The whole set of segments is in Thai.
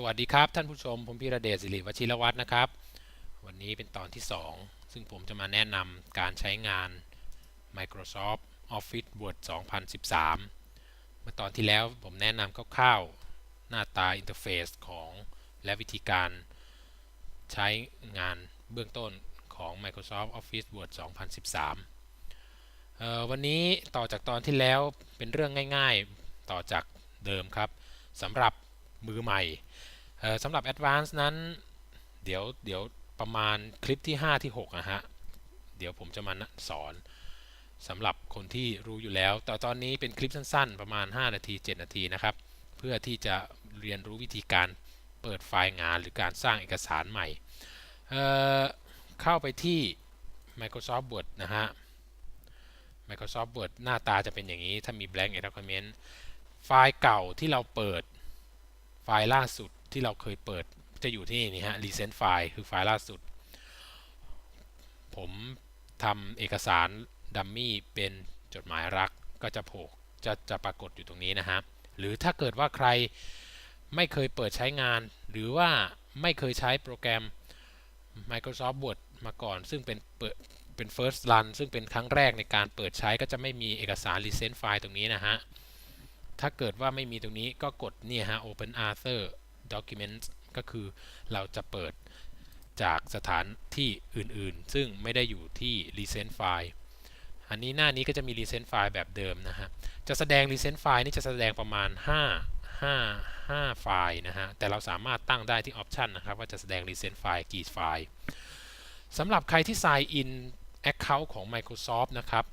สวัสดีครับท่านผู้ชม ผมพีระเดชสิริวชิรวัฒน์นะครับ วันนี้เป็นตอนที่ 2 ซึ่งผมจะมาแนะนำการใช้งาน Microsoft Office Word 2013 เมื่อตอนที่แล้วผมแนะนำคร่าวๆหน้าตาอินเทอร์เฟซของและวิธีการใช้งานเบื้องต้นของ Microsoft Office Word 2013 วันนี้ต่อจากตอนที่แล้วเป็นเรื่องง่ายๆ ต่อจากเดิมครับสำหรับ มือใหม่สำหรับ Advanced นั้น เดี๋ยวเดี๋ยวประมาณคลิปที่ 5 ที่6นะฮะ เดี๋ยวผมจะมาสอนสำหรับคนที่รู้อยู่แล้ว แต่ตอนนี้เป็นคลิปสั้น ๆ ประมาณ 5 นาที 7 นาทีนะครับ เพื่อที่จะเรียนรู้วิธีการเปิดไฟล์งานหรือการสร้างเอกสารใหม่เเข้าไปที่ Microsoft Word นะฮะ Microsoft Word หน้าตาจะเป็นอย่างนี้ ถ้ามี blank document ไฟล์เก่าที่เราเปิด ไฟล์ล่าสุดที่เราเคยเปิดจะอยู่ที่นี่ฮะ recent file คือไฟล์ล่าสุด ผมทำเอกสารดัมมี่เป็นจดหมายรักก็จะโผล่จะจะปรากฏอยู่ตรงนี้นะฮะ หรือถ้าเกิดว่าใครไม่เคยเปิดใช้งาน หรือว่าไม่เคยใช้โปรแกรม Microsoft Word มาก่อน ซึ่งเป็นเปิดเป็น first run ซึ่งเป็นครั้งแรกในการเปิดใช้ก็จะไม่มีเอกสาร recent file ตรงนี้นะฮะ ถ้าเกิดว่าไม่มีตรงนี้ก็กดเนี่ยฮะ open author document ก็คือเราจะเปิดจากสถานที่อื่นๆ ซึ่งไม่ได้อยู่ที่ recent file อันนี้หน้านี้ก็จะมี recent file แบบเดิมนะฮะ จะแสดง recent file นี่จะแสดงประมาณ 5 5 5 ไฟล์นะฮะ แต่เราสามารถตั้งได้ที่ option นะครับ ว่าจะแสดง recent file กี่ไฟล์สำหรับใครที่ sign in account ของ Microsoft นะครับ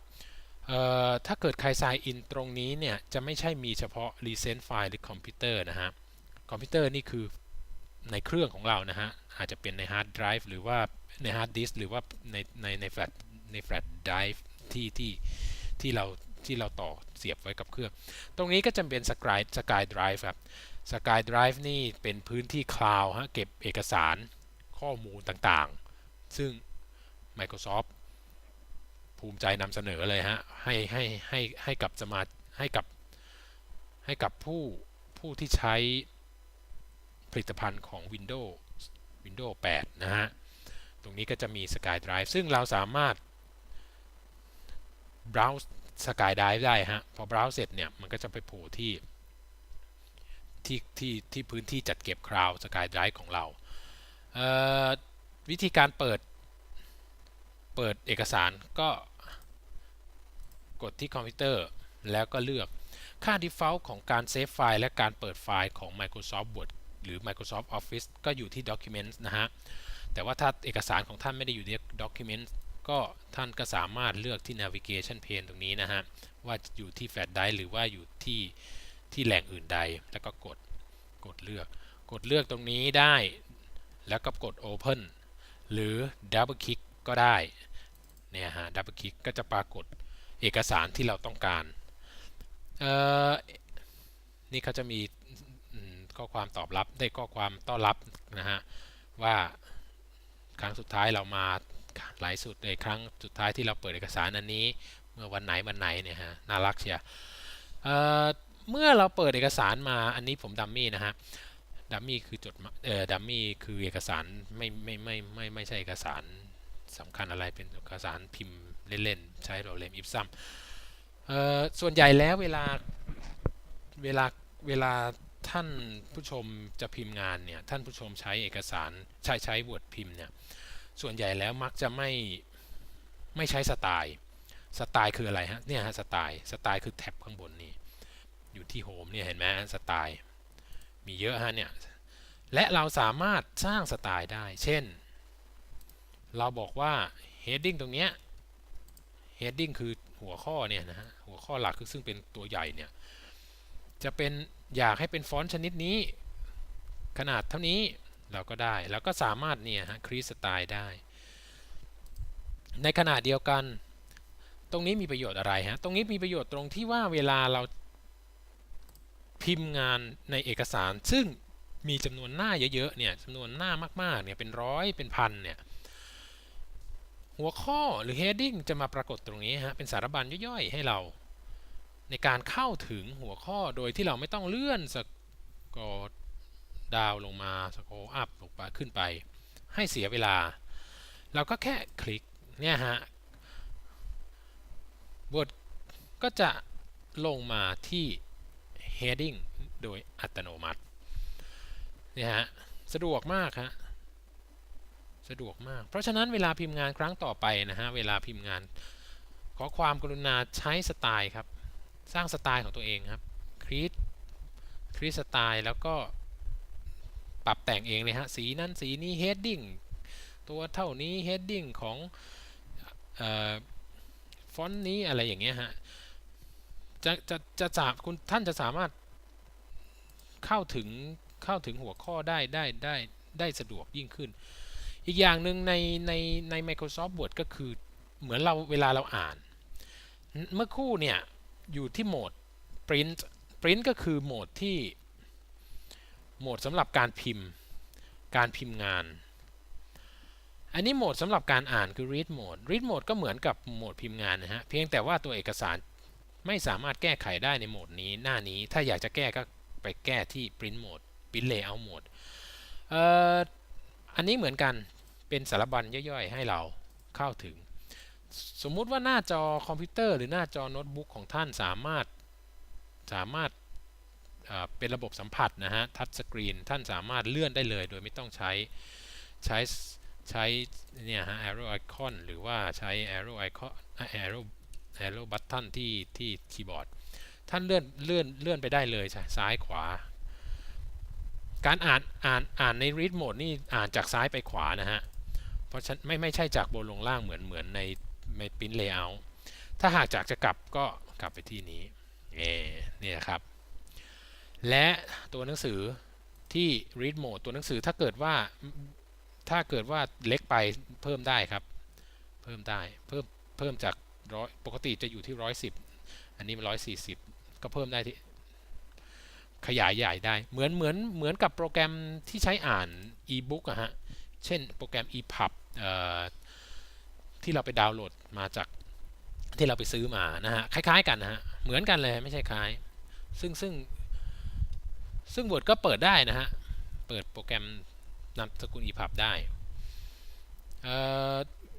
ถ้าเกิดใคร sign in ตรงนี้เนี่ย จะไม่ใช่มีเฉพาะ recent file หรือคอมพิวเตอร์นะฮะ คอมพิวเตอร์นี่คือในเครื่องของเรานะฮะ อาจจะเป็นในฮาร์ดไดรฟ์หรือว่าในฮาร์ดดิสหรือว่าในในในแฟลชในแฟลชไดรฟ์ที่ที่ที่เราที่เราต่อเสียบไว้กับเครื่อง ตรงนี้ก็จะเป็นสกายสกายไดรฟ์ครับสกายไดรฟ์นี่เป็นพื้นที่คลาวด์ฮะเก็บเอกสารข้อมูลต่างๆ ซึ่ง Microsoft ภูมิใจนำเสนอเลยฮะให้ให้ให้ให้กับสมาให้กับให้กับผู้ผู้ที่ใช้ผลิตภัณฑ์ของ Windows Windows 8 นะฮะ ตรงนี้ก็จะมี SkyDrive ซึ่งเราสามารถ browse SkyDrive ได้ฮะ พอ browse เสร็จเนี่ย มันก็จะไปโผล่ที่ที่ที่ที่พื้นที่จัดเก็บคลาวด์ SkyDrive ของเราเวิธีการเปิด เปิดเอกสารก็กดที่คอมพิวเตอร์ แล้วก็เลือกค่า default ของการเซฟไฟล์และการเปิดไฟล์ของ Microsoft Word หรือ Microsoft Office ก็อยู่ที่ Documents นะฮะ แต่ว่าถ้าเอกสารของท่านไม่ได้อยู่ใน Documents ก็ท่านก็สามารถเลือกที่ Navigation Pane ตรงนี้นะฮะ ว่าอยู่ที่ Flash Drive หรือว่าอยู่ที่ที่แหล่งอื่นใด แล้วก็กดกดเลือก กดเลือกตรงนี้ได้ แล้วก็กด Open หรือ Double Click ก็ได้เนี่ยฮะ Double Click ก็จะปรากฏเอกสารที่เราต้องการนี่เขาจะมีข้อความตอบรับได้ข้อความต้อนรับนะฮะว่าครั้งสุดท้ายเรามาหลายสุดในครั้งสุดท้ายที่เราเปิดเอกสารอันนี้เมื่อวันไหนวันไหนเนี่ยฮะน่ารักเชียเมื่อเราเปิดเอกสารมาอันนี้ผมดัมมี่นะฮะดัมมี่คือจดเอ่อดัมมี่คือเอกสารไม่ไม่ไม่ไม่ไม่ใช่เอกสาร สำคัญอะไรเป็นเอกสารพิมพ์เล่นๆ ใช้โรเลมอิฟซัมส่วนใหญ่แล้วเวลาเวลาเวลาท่านผู้ชมจะพิมพ์งานเนี่ย ท่านผู้ชมใช้เอกสารใช้ใช้บทพิมพ์เนี่ย ส่วนใหญ่แล้วมักจะไม่ไม่ใช้สไตล์ สไตล์คืออะไรฮะ เนี่ยฮะสไตล์ สไตล์คือแท็บข้างบนนี่ อยู่ที่โฮมเนี่ยเห็นไหมสไตล์ มีเยอะฮะเนี่ย และเราสามารถสร้างสไตล์ได้ เช่น เราบอกว่า heading ตรงเนี้ย heading คือหัวข้อเนี่ยนะฮะหัวข้อหลักคือซึ่งเป็นตัวใหญ่เนี่ยจะเป็นอยากให้เป็นฟอนต์ชนิดนี้ ขนาดเท่านี้เราก็ได้ แล้วก็สามารถเนี่ยฮะครีสไตล์ได้ ในขณะเดียวกัน ตรงนี้มีประโยชน์อะไรฮะตรงนี้มีประโยชน์ตรงที่ว่าเวลาเราพิมพ์งานในเอกสาร ซึ่งมีจำนวนหน้าเยอะๆเนี่ยจำนวนหน้ามากๆเนี่ยเป็นร้อยเป็นพันเนี่ย หัวข้อหรือ heading จะมาปรากฏตรงนี้ฮะเป็นสารบัญย่อยๆ ให้เรา ในการเข้าถึงหัวข้อโดยที่เราไม่ต้องเลื่อนสกอตดาวลงมาสโคอัพลงไปขึ้นไป ให้เสียเวลา เราก็แค่คลิกเนี่ยฮะ Word ก็จะลงมาที่ heading โดยอัตโนมัติเนี่ยฮะสะดวกมากฮะ สะดวกมาก เพราะฉะนั้นเวลาพิมพ์งานครั้งต่อไปนะฮะ เวลาพิมพ์งาน ขอความกรุณาใช้สไตล์ครับ สร้างสไตล์ของตัวเองครับครี t ครี t สไตล์แล้วก็ปรับแต่งเองเลยฮะ สีนั้นสีนี้ heading ตัวเท่านี้ heading ของฟอนต์นี้อะไรอย่างเงี้ยฮะ จะจะจะจะคุณท่านจะสามารถเข้าถึงเข้าถึงหัวข้อได้ได้ได้ได้สะดวกยิ่งขึ้น อีกอย่างหนึ่งในในใน Microsoft Word ก็คือเหมือนเราเวลาเราอ่าน เมื่อคู่เนี่ย อยู่ที่โหมด print print ก็คือโหมดที่ โหมดสำหรับการพิมพ์การพิมพ์งาน อันนี้โหมดสำหรับการอ่านคือ read mode read mode ก็เหมือนกับโหมดพิมพ์งานนะฮะ เพียงแต่ว่าตัวเอกสารไม่สามารถแก้ไขได้ในโหมดนี้หน้านี้ ถ้าอยากจะแก้ก็ไปแก้ที่ print mode print layout mode อออันนี้เหมือนกัน เป็นสารบัญย่อยๆ ให้เราเข้าถึง สมมุติว่าหน้าจอคอมพิวเตอร์หรือหน้าจอโน้ตบุ๊กของท่านสามารถสามารถเป็นระบบสัมผัสนะฮะทัชสกรีนท่านสามารถเลื่อนได้เลย โดยไม่ต้องใช้ใช้ใช้เนี่ยฮะ arrow icon หรือว่าใช้ arrow icon arrow arrow button ที่ที่คีย์บอร์ดท่านเลื่อนเลื่อนเลื่อนไปได้เลยซ้ายขวา การอ่านอ่านอ่านใน read mode นี่อ่านจากซ้ายไปขวานะฮะ เพราะฉันไม่ไม่ใช่จากบนลงล่างเหมือนเหมือนในใน print layout ถ้าหากจากจะกลับก็กลับไปที่นี้เอนี่นะครับ และตัวหนังสือที่ read mode ตัวหนังสือถ้าเกิดว่าถ้าเกิดว่าเล็กไปเพิ่มได้ครับ เพิ่มได้เพิ่มเพิ่มจากร้อยปกติจะอยู่ที่ร้อยสิบอันนี้มันร้อยสี่สิบก็เพิ่มได้ที่ขยายใหญ่ได้เหมือนเหมือนเหมือนกับโปรแกรมที่ใช้อ่านอีบุ๊กอะฮะ เช่นโปรแกรม EPUB ที่เราไปดาวน์โหลดมาจากที่เราไปซื้อมานะฮะคล้าย ๆ กันนะฮะเหมือนกันเลยไม่ใช่คล้าย ซึ่งซึ่งซึ่ง Word ก็เปิดได้นะฮะเปิดโปรแกรมนามสกุล EPUB ได้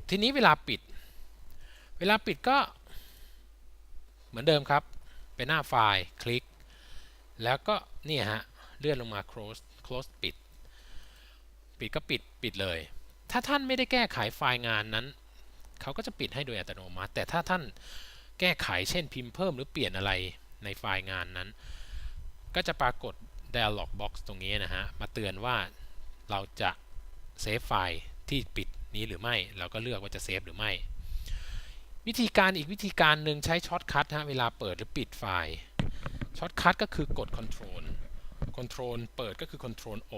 ทีนี้เวลาปิด เวลาปิดก็เหมือนเดิมครับเป็นหน้าไฟล์คลิก แล้วก็นี่ฮะเลื่อนลงมา close close ปิด ปิดก็ปิดปิดเลย ถ้าท่านไม่ได้แก้ไขไฟล์งานนั้นเขาก็จะปิดให้โดยอัตโนมัติ แต่ถ้าท่านแก้ไขเช่นพิมพ์เพิ่มหรือเปลี่ยนอะไรในไฟล์งานนั้น ก็จะปรากฏ dialog box ตรงนี้นะฮะ มาเตือนว่าเราจะเซฟไฟล์ที่ปิดนี้หรือไม่ เราก็เลือกว่าจะเซฟหรือไม่ วิธีการอีกวิธีการหนึ่งใช้ช็อตคัทฮะ เวลาเปิดหรือปิดไฟล์ช็อตคัทก็คือกด Control Control เปิดก็คือ Control O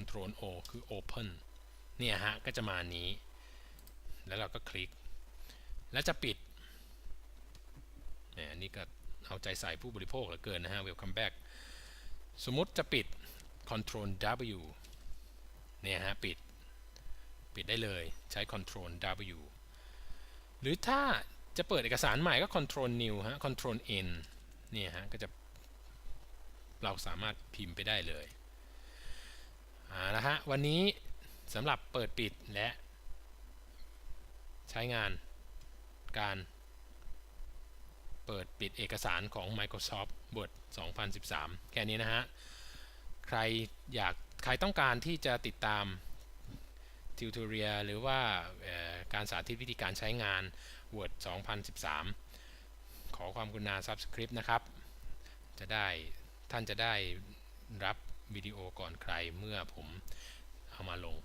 Ctrl O คือ Open เนี่ยฮะ ก็จะมานี้ แล้วเราก็คลิก แล้วจะปิดอันนี้ก็เอาใจใส่ผู้บริโภคเหลือเกินนะฮะ Welcome back สมมติจะปิด Control W เนี่ยฮะ ปิด ปิดได้เลย ใช้ Control W หรือถ้าจะเปิดเอกสารใหม่ก็ Control New ฮะ Control N เนี่ยฮะ ก็จะเราสามารถพิมพ์ไปได้เลย อ่านะฮะวันนี้สำหรับเปิดปิดและ ใช้งานการเปิดปิดเอกสารของ Microsoft Word 2013 แค่นี้นะฮะ ใครอยากใครต้องการที่จะติดตามทิวทอเรียหรือว่าการสาธิตวิธีการใช้งาน Word 2013 ขอความกรุณา Subscribe นะครับ จะได้ท่านจะได้รับ วิดีโอก่อนใครเมื่อผมเอามาลง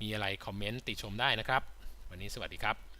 มีอะไรคอมเมนต์ติชมได้นะครับ วันนี้สวัสดีครับ